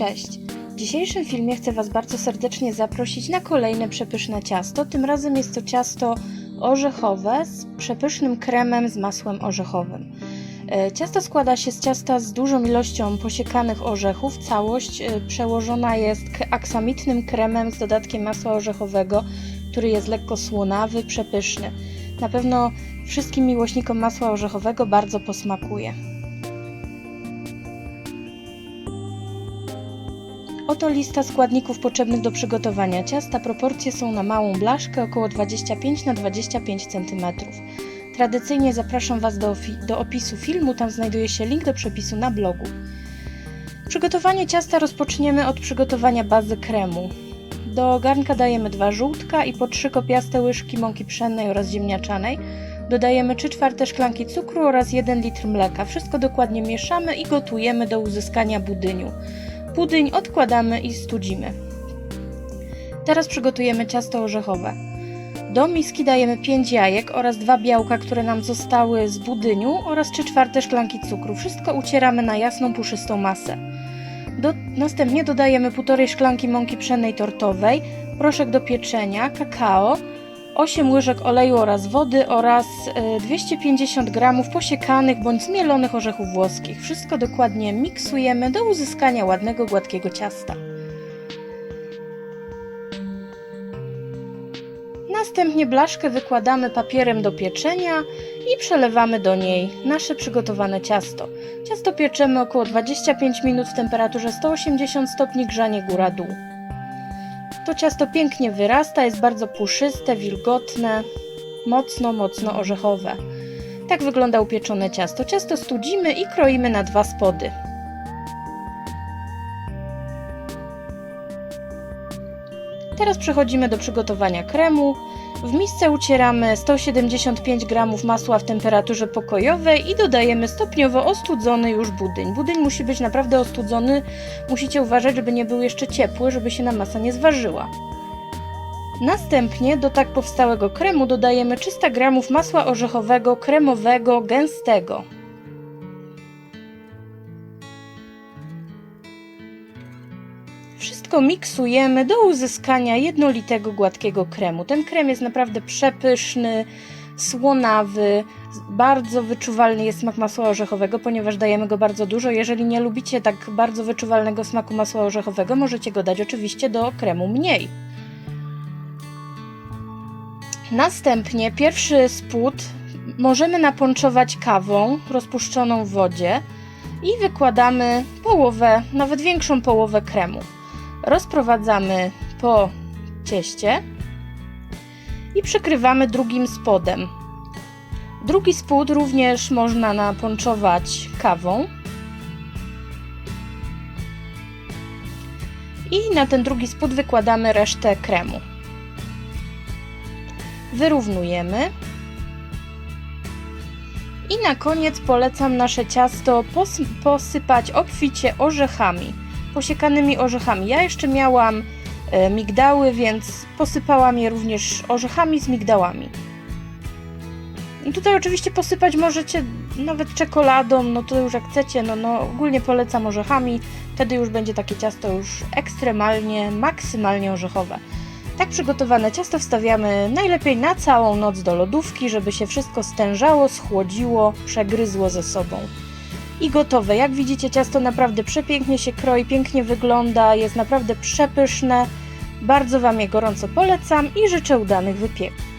Cześć! W dzisiejszym filmie chcę Was bardzo serdecznie zaprosić na kolejne przepyszne ciasto. Tym razem jest to ciasto orzechowe z przepysznym kremem z masłem orzechowym. E, Ciasto składa się z ciasta z dużą ilością posiekanych orzechów. Całość e, przełożona jest aksamitnym kremem z dodatkiem masła orzechowego, który jest lekko słonawy, przepyszny. Na pewno wszystkim miłośnikom masła orzechowego bardzo posmakuje. Oto lista składników potrzebnych do przygotowania ciasta. Proporcje są na małą blaszkę, około 25 na 25 cm. Tradycyjnie zapraszam Was do, do opisu filmu, tam znajduje się link do przepisu na blogu. Przygotowanie ciasta rozpoczniemy od przygotowania bazy kremu. Do garnka dajemy dwa żółtka i po trzy kopiaste łyżki mąki pszennej oraz ziemniaczanej. Dodajemy 3 czwarte szklanki cukru oraz 1 litr mleka. Wszystko dokładnie mieszamy i gotujemy do uzyskania budyniu. Budyń odkładamy i studzimy. Teraz przygotujemy ciasto orzechowe. Do miski dajemy 5 jajek oraz dwa białka, które nam zostały z budyniu oraz 3 czwarte szklanki cukru. Wszystko ucieramy na jasną, puszystą masę. Do, następnie dodajemy 1,5 szklanki mąki pszennej tortowej, proszek do pieczenia, kakao, 8 łyżek oleju oraz wody oraz e, 250 g posiekanych bądź zmielonych orzechów włoskich. Wszystko dokładnie miksujemy do uzyskania ładnego, gładkiego ciasta. Następnie blaszkę wykładamy papierem do pieczenia i przelewamy do niej nasze przygotowane ciasto. Ciasto pieczemy około 25 minut w temperaturze 180 stopni grzanie góra-dół. To ciasto pięknie wyrasta, jest bardzo puszyste, wilgotne, mocno, mocno orzechowe. Tak wygląda upieczone ciasto. Ciasto studzimy i kroimy na dwa spody. Teraz przechodzimy do przygotowania kremu. W misce ucieramy 175 g masła w temperaturze pokojowej i dodajemy stopniowo ostudzony już budyń. Budyń musi być naprawdę ostudzony, musicie uważać, żeby nie był jeszcze ciepły, żeby się nam masa nie zważyła. Następnie do tak powstałego kremu dodajemy 300 g masła orzechowego, kremowego, gęstego. Wszystko miksujemy do uzyskania jednolitego, gładkiego kremu. Ten krem jest naprawdę przepyszny, słonawy, bardzo wyczuwalny jest smak masła orzechowego, ponieważ dajemy go bardzo dużo. Jeżeli nie lubicie tak bardzo wyczuwalnego smaku masła orzechowego, możecie go dać oczywiście do kremu mniej. Następnie pierwszy spód możemy naponczować kawą rozpuszczoną w wodzie i wykładamy połowę, nawet większą połowę kremu. Rozprowadzamy po cieście i przykrywamy drugim spodem. Drugi spód również można naponczować kawą. I na ten drugi spód wykładamy resztę kremu. Wyrównujemy. I na koniec polecam nasze ciasto pos- posypać obficie orzechami, posiekanymi orzechami. Ja jeszcze miałam e, migdały, więc posypałam je również orzechami z migdałami. I tutaj oczywiście posypać możecie nawet czekoladą, no to już jak chcecie, no, no ogólnie polecam orzechami, wtedy już będzie takie ciasto już ekstremalnie, maksymalnie orzechowe. Tak przygotowane ciasto wstawiamy najlepiej na całą noc do lodówki, żeby się wszystko stężało, schłodziło, przegryzło ze sobą. I gotowe. Jak widzicie, ciasto naprawdę przepięknie się kroi, pięknie wygląda, jest naprawdę przepyszne. Bardzo Wam je gorąco polecam i życzę udanych wypieków.